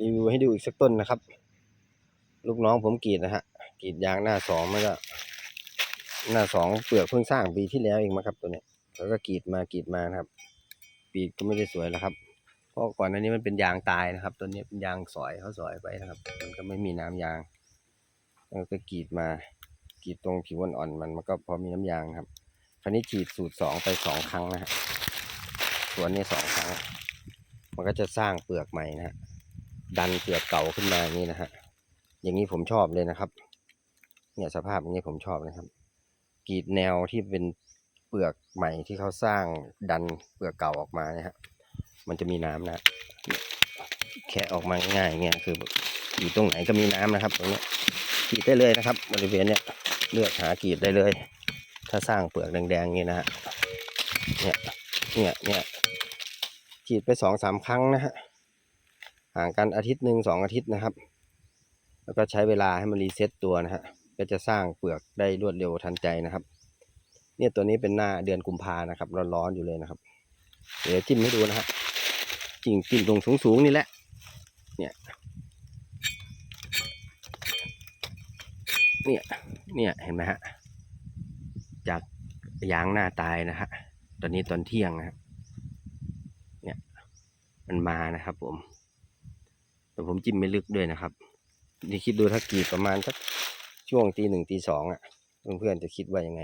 รีวิวให้ดูอีกสักต้นนะครับ ลูกน้องผมกรีดนะฮะกรีดยางหน้าสองมันก็หน้าสองเปลือกเพิ่งสร้างปีที่แล้วเองมั้งครับตัวเนี้ยแล้วก็กรีดมากรีดมานะครับ ปีกก็ไม่ได้สวยแล้วครับ เพราะก่อนหน้านี้มันเป็นยางตายนะครับ ตัวนี้เป็นยางสอยเขาสอยไปนะครับ มันก็ไม่มีน้ำยางแล้วก็กรีดมากรีดตรงผิวอ่อนๆมันมันก็พอมีน้ำยางครับ คราวนี้ฉีดสูตรสองไปสองครั้งนะฮะสวนนี้สองครั้ง มันก็จะสร้างเปลือกใหม่นะฮะ ดันเปลือกเก่าขึ้นมาอย่างนี้นะฮะ อย่างนี้ผมชอบเลยนะครับ เนี่ยสภาพอย่างนี้ผมชอบนะครับกรีดแนวที่เป็นเปลือกใหม่ที่เขาสร้างดันเปลือกเก่าออกมาเนี่ยฮะ มันจะมีน้ำนะ แค่ออกมาง่ายเงี้ยคืออยู่ตรงไหนก็มีน้ำนะครับตรงนี้กรีดได้เลยนะครับ บริเวณเนี้ยเลือกหากรีดได้เลย ถ้าสร้างเปลือกแดงๆอย่างนี้นะฮะ เนี่ย เนี่ย เนี่ยกรีดไปสองสามครั้งนะฮะ ห่างกันอาทิตย์หนึ่งสองอาทิตย์นะครับ แล้วก็ใช้เวลาให้มันรีเซ็ตตัวนะฮะก็จะสร้างเปลือกได้รวดเร็วทันใจนะครับ เนี่ยตัวนี้เป็นหน้าเดือนกุมภานะครับร้อนๆอยู่เลยนะครับ เดี๋ยวจิ้มให้ดูนะฮะจิ้มจิ้มตรงสูงๆนี่แหละ เนี่ย เนี่ย เนี่ยเห็นไหมฮะ จากยางหน้าตายนะฮะ ตอนนี้ตอนเที่ยงนะครับ เนี่ย มันมานะครับผม แต่ผมจิ้มไม่ลึกด้วยนะครับนี่คิดดูถ้ากีดประมาณสักช่วงตีหนึ่งตีสองอะเพื่อนๆจะคิดว่ายังไง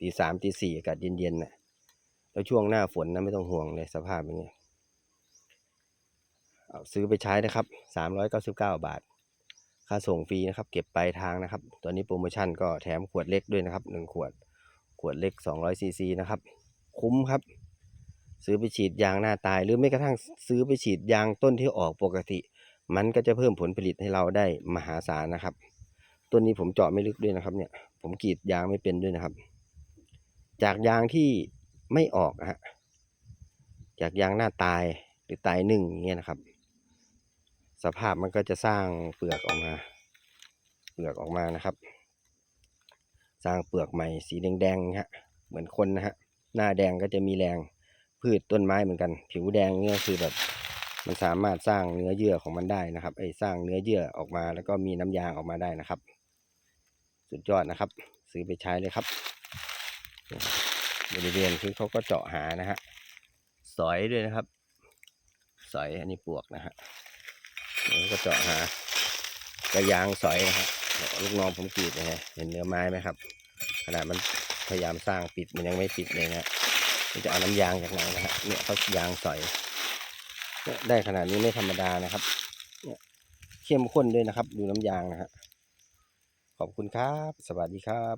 ตีสามตีสี่อากาศเย็นๆน่ะ แล้วช่วงหน้าฝนนะไม่ต้องห่วงเลยสภาพอย่างเงี้ยเอาซื้อไปใช้นะครับสามร้อยเก้าสิบเก้าบาท ค่าส่งฟรีนะครับ เก็บปลายทางนะครับ ตอนนี้โปรโมชั่นก็แถมขวดเล็กด้วยนะครับหนึ่งขวด ขวดเล็กสองร้อยซีซีนะครับ คุ้มครับ ซื้อไปฉีดยางหน้าตาย หรือไม่กระทั่งซื้อไปฉีดยางต้นที่ออกปกติ มันก็จะเพิ่มผลผลิตให้เราได้มหาศาลนะครับ ต้นนี้ผมเจาะไม่ลึกด้วยนะครับ เนี่ย ผมกรีดยางไม่เป็นด้วยนะครับ จากยางที่ไม่ออกอะฮะจากยางหน้าตายหรือตายหนึ่งอย่างเงี้ยนะครับ สภาพมันก็จะสร้างเปลือกออกมา เปลือกออกมานะครับ สร้างเปลือกใหม่สีแดงๆฮะเหมือนคนนะฮะหน้าแดงก็จะมีแรงพืชต้นไม้เหมือนกัน ผิวแดงเนี่ยคือแบบ มันสามารถสร้างเนื้อเยื่อของมันได้นะครับไอ้สร้างเนื้อเยื่อออกมาแล้วก็มีน้ำยางออกมาได้นะครับ สุดยอดนะครับ ซื้อไปใช้เลยครับบริเวณคือเขาก็เจาะหานะฮะสอยด้วยนะครับ สอยอันนี้ปลวกนะฮะแล้วก็เจาะหากระยางสอยนะครับลูกน้องผมกรีดนะฮะเห็นเนื้อไม้ไหมครับ ขนาดมันพยายามสร้างปิดมันยังไม่ปิดเลยนะฮะมันจะเอาน้ำยางจากไหนนะฮะเนี่ยเขายางสอย ได้ขนาดนี้ไม่ธรรมดานะครับเข้มข้นด้วยนะครับ ดูน้ำยางนะฮะขอบคุณครับ สวัสดีครับ